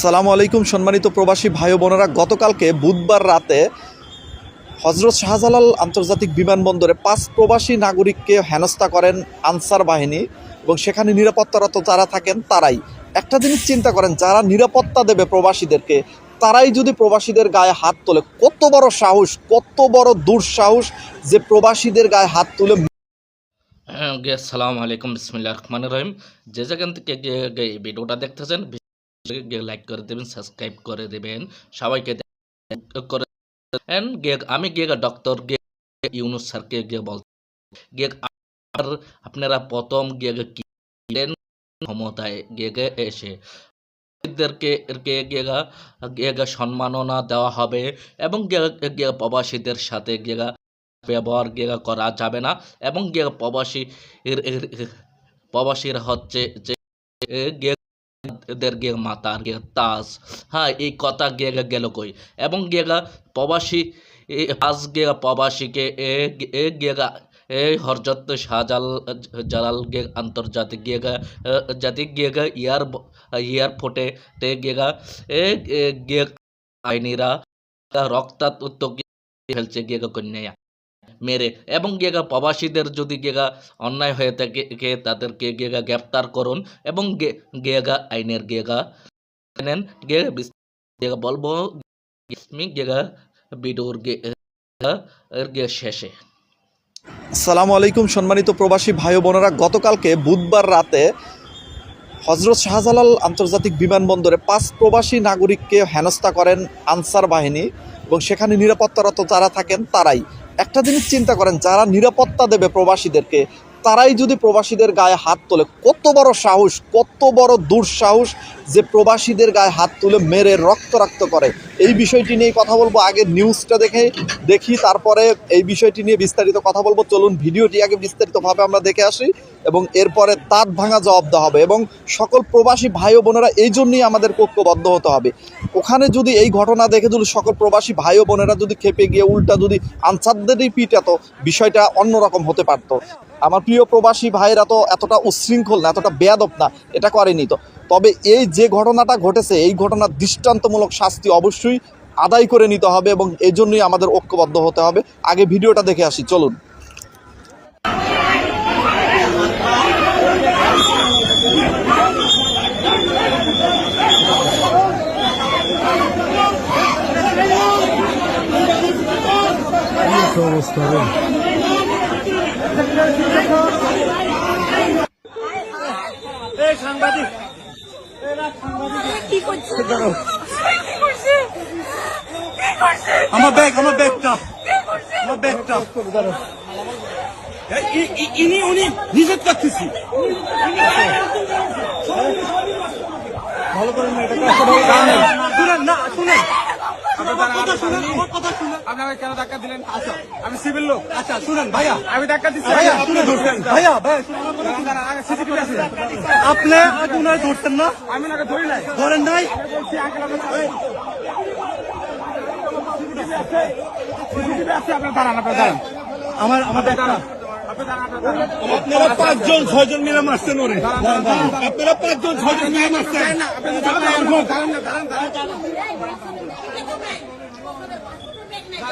সালামু আলাইকুম সম্মানিত প্রবাসী ভাই বোনেরা, গতকালকে বুধবার রাতে হজরত শাহজালাল আন্তর্জাতিক বিমানবন্দরে পাঁচ প্রবাসী নাগরিককে হেনস্থা করেন আনসার বাহিনী এবং সেখানে নিরাপত্তারত যারা থাকেন তারাই। একটা জিনিস চিন্তা করেন, যারা নিরাপত্তা দেবে প্রবাসীদেরকে, তারাই যদি প্রবাসীদের গায়ে হাত তোলে, কত বড় সাহস, কত বড় দুঃসাহস যে প্রবাসীদের গায়ে হাত তুলে হ্যাঁ আসসালামু আলাইকুম বিসমিল্লাহ রহমান রহিম। যে যেখান থেকে ভিডিওটা দেখতেছেন লাইক করে দেবেন সাবস্ক্রাইব করে দেবেন, সবাইকে করে আমি গিয়ে ডক্টর ইউনুস স্যারকে গিয়ে বল গিয়ে আপনারা প্রথম গিয়ে কি দিলেন ক্ষমতায় গিয়ে এসে সম্মাননা দেওয়া হবে এবং প্রবাসীদের সাথে ব্যবহার করা যাবে না এবং প্রবাসী প্রবাসীরা হচ্ছে যে এদের গিয়ে মাতার গিয়ে তাস হ্যাঁ এই কথা গিয়ে গেল কই? এবং গিয়ে গা প্রবাসী আজ গিয়ে প্রবাসীকে, এ এ গিয়ে গা এই হরজত শাহজাল জালাল গে আন্তর্জাতিক গিয়ে গা জাতিক গিয়ে গা ইয়ার এয়ারপোর্টে তে গিয়ে গা এ গে আইনিরা রক্তাক্ত ফেলছে গিয়ে গা কন্যা মেরে। এবং গেগা প্রবাসীদের যদি গেগা অন্যায় হয়ে থাকে তাদেরকে গেগা গ্রেপ্তার করুন এবং গেগা আইনের গেগা নেন। গেগা বলব গেগা বিডোর গে শেষে। আসসালামু আলাইকুম সম্মানিত প্রবাসী ভাই বোনেরা। গতকালকে বুধবার রাতে হজরত শাহজালাল আন্তর্জাতিক বিমানবন্দরে পাঁচ প্রবাসী নাগরিককে হেনস্থা করেন আনসার বাহিনী এবং সেখানে নিরাপত্তারত যারা থাকেন তারাই। একটা জিনিস চিন্তা করেন, যারা নিরাপত্তা দেবে প্রবাসীদেরকে, তারাই যদি প্রবাসীদের গায়ে হাত তোলে, কত বড় সাহস, কত বড় দুঃসাহস যে প্রবাসীদের গায়ে হাত তুলে মেরে রক্তরাক্ত করে। এই বিষয়টি নিয়ে কথা বলব আগে নিউজটা দেখে দেখি, তারপরে এই বিষয়টি নিয়ে বিস্তারিত কথা বলব। চলুন, ভিডিওটি আগে বিস্তারিতভাবে আমরা দেখে আসি। এবং এরপরে তাঁত ভাঙা জবাব দেওয়া হবে এবং সকল প্রবাসী ভাই বোনেরা এই জন্যই আমাদের ঐক্যবদ্ধ হতে হবে। ওখানে যদি এই ঘটনা দেখে যদি সকল প্রবাসী ভাই বোনেরা যদি খেপে গিয়ে উল্টা যদি আনসারদেরই পিটাতো বিষয়টা অন্যরকম হতে পারতো। আমার প্রিয় প্রবাসী ভাইরা তো এতটা উচ্ছৃঙ্খল না, এতটা বেয়াদব না, এটা করেনি তো। তবে এই যে ঘটনাটা ঘটেছে, এই ঘটনার দৃষ্টান্তমূলক শাস্তি অবশ্যই আদায় করে নিতে হবে এবং এই জন্যই আমাদের ঐক্যবদ্ধ হতে হবে। আগে ভিডিওটা দেখে আসি, চলুন। আমার ব্যাগ আমার ব্যাগটা আমার ব্যাগটা এই, ই- ই- ইনি উনি নিষেধ করতেছি। ভালো করে না এটা শুনেন না শুনেন। কেন ধাক্কা দিলেন? আচ্ছা আমি সিভিল লোক। আচ্ছা শুনেন ভাইয়া। আমি ধাক্কা দিচ্ছি। ভাইয়া আপনি ধরছেন। ভাইয়া আপনি ধরছেন না? আমি ওনাকে ধরি নাই। ধরেন নাই? আমার দাঁড়ান। আপনারা পাঁচজন ছয়জন মিলে মারছেন ওরে। আপনারা পাঁচজন ছয়জন মিলে মারছেন আপনি দাঁড়ান দাঁড়ান না দাঁড়ান দাঁড়ান আমি আবার না না না আপনি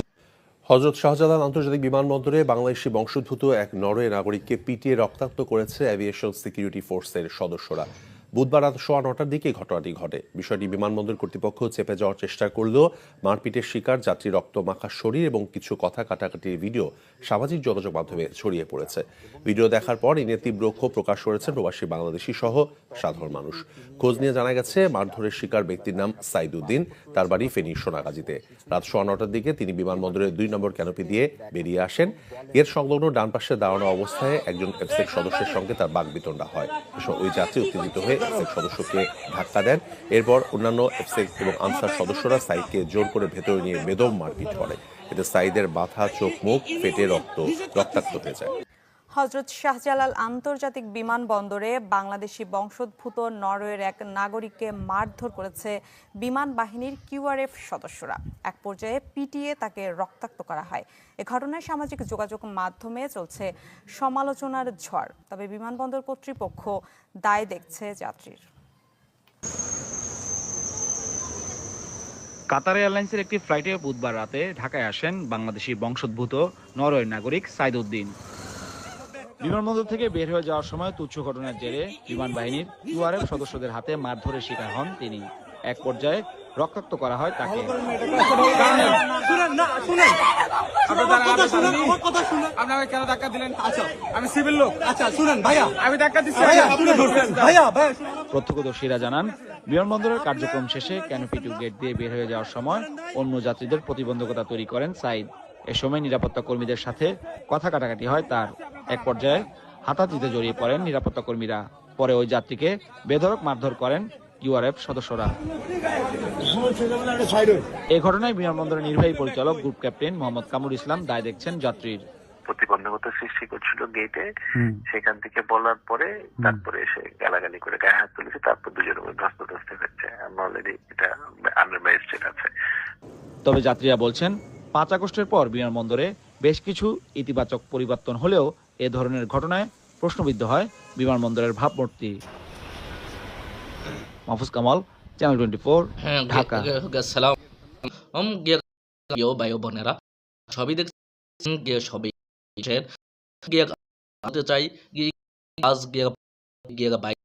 হজরত শাহজালাল আন্তর্জাতিক বিমানবন্দরে বাংলাদেশি বংশোদ্ভূত এক নরওয়ে নাগরিককে পিটিয়ে রক্তাক্ত করেছে অ্যাভিয়েশন সিকিউরিটি ফোর্সের সদস্যরা। বুধবার রাত সোয়া নটার দিকে ঘটনাটি ঘটে। বিষয়টি বিমানবন্দর কর্তৃপক্ষ চেপে যাওয়ার চেষ্টা করলেও মারপিটের শিকার, যাত্রী রক্ত মাখা শরীর এবং কিছু কথা কাটাকাটির ভিডিও সামাজিক যোগাযোগ মাধ্যমে ছড়িয়ে পড়েছে। ভিডিও দেখার পর নিয়ে তীব্র ক্ষোভ প্রকাশ করেছেন প্রবাসী বাংলাদেশি সহ সাধারণ মানুষ। খোঁজ নিয়ে জানা গেছে, মারধরের শিকার ব্যক্তির নাম সাইদুদ্দিন। তার বাড়ি ফেনী সোনাগাজীতে। রাত সোয়া নটার দিকে তিনি বিমানবন্দরের দুই নম্বর ক্যানোপি দিয়ে বেরিয়ে আসেন। এর সংলগ্ন ডান পাশে দাঁড়ানো অবস্থায় একজন এফসেক সদস্যের সঙ্গে তার বাগবিতণ্ডা হয়। ওই যাত্রী উত্তেজিত হয়ে সদস্যকে ধাক্কা দেন। এরপর অন্যান্য এফসেক এবং আনসার সদস্যরা সাইদকে জোর করে ভেতরে নিয়ে বেদম মারপিট করে। এতে সাইদের মাথা, চোখ, মুখ পেটে রক্ত, রক্তাক্ত হয়ে যায়। হজরত শাহজালাল আন্তর্জাতিক বিমানবন্দরে বাংলাদেশি বংশোদ্ভূত নরওয়ের এক নাগরিককে মারধর করেছে বিমান বাহিনীর কিউআরএফ সদস্যরা। এক পর্যায়ে পিটিয়ে তাকে রক্তাক্ত করা হয়। এ ঘটনায় সামাজিক যোগাযোগ মাধ্যমে চলছে সমালোচনার ঝড়। তবে বিমানবন্দর কর্তৃপক্ষ দায় দেখছে যাত্রীর। কাতার এয়ারলাইন্সের একটি ফ্লাইটে বুধবার রাতে ঢাকায় আসেন বাংলাদেশি বংশোদ্ভূত নরওয়ের নাগরিক সাইদ উদ্দিন বিমানবন্দর থেকে বের হয়ে যাওয়ার সময় তুচ্ছ ঘটনার জেরে বিমান বাহিনীর ইউআরএফ সদস্যদের হাতে মারধরের শিকার হন তিনি। এক পর্যায়ে রক্তাক্ত করা হয় তাকে। আপনারা কেন ধাক্কা দিলেন? আচ্ছা আমি সিভিল লোক। আচ্ছা শুনেন ভাইয়া। আমি ধাক্কা দিচ্ছি প্রত্যক্ষদর্শীরা জানান বিমানবন্দরের কার্যক্রম শেষে ক্যানোপি টু গেট দিয়ে বের হয়ে যাওয়ার সময় অন্য যাত্রীদের প্রতিবন্ধকতা তৈরি করেন সাইদ। এ সময় নিরাপত্তা কর্মীদের সাথে কথা কাটাকাটি হয়। তার এক পর্যায়ে হাতাহাতিতে জড়িয়ে পড়েন নিরাপত্তা কর্মীরা। পরে ওই যাত্রীকে বেধড়ক মারধর করেন ইউআরএফ সদস্যরা। এ ঘটনায় বিমানবন্দরের নির্বাহী পরিচালক গ্রুপ ক্যাপ্টেন মোহাম্মদ কামরুল ইসলাম দায় দেখছেন যাত্রীর। প্রতিবন্ধকতা সৃষ্টি করছিল গেটে সেখান থেকে বলার পরে তারপরে এসে গালাগালি করে গায়ে হাত তুলেছে। তারপর দুজনের মধ্যে ধস্তাধস্তি হচ্ছে। আমরা অলরেডি এটা আন্ডার ম্যাজিস্ট্রেট আছে। তবে যাত্রীরা বলছেন পাঁচ আগস্টের পর বিমানবন্দরে বেশ কিছু ইতিবাচক পরিবর্তন হলেও এ ধরনের ঘটনায় প্রশ্নবিদ্ধ হয় বিমানবন্দরের ভাবমূর্তি Mahfuz Kamal channel twenty four হ্যাঁ ঢাকা। ইয়ো বায়ো বোনেরা সবই দেখছেন গে সবই চাই আজ গে গে বাই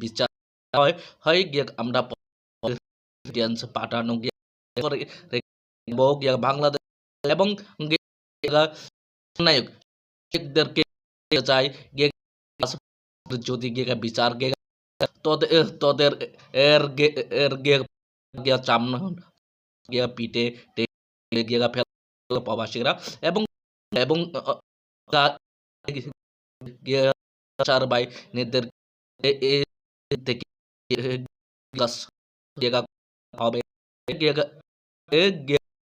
বিচার হয় হয় গে আমরা পাঠানো গে করে রেখেবো গে বাংলাদেশ এবং গে নায়ক শিখদেরকে চাই গে যদি গে বিচার গে তোদের তোদের এর গে এর গে গিয়া চামন গিয়া পিটে টেলে গিয়া ফেল প্রবাসীরা এবং এবং আহ, তা- গিয়া চার ভাই নেদের এ এ থেকে গাছ গিয়া হবে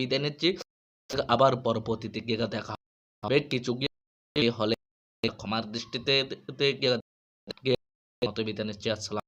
বিদায় নিচ্ছি। আবার পরবর্তীতে গিয়ে দেখা হবে। কিছু হলে ক্ষমার দৃষ্টিতে নিচ্ছি। আসসালাম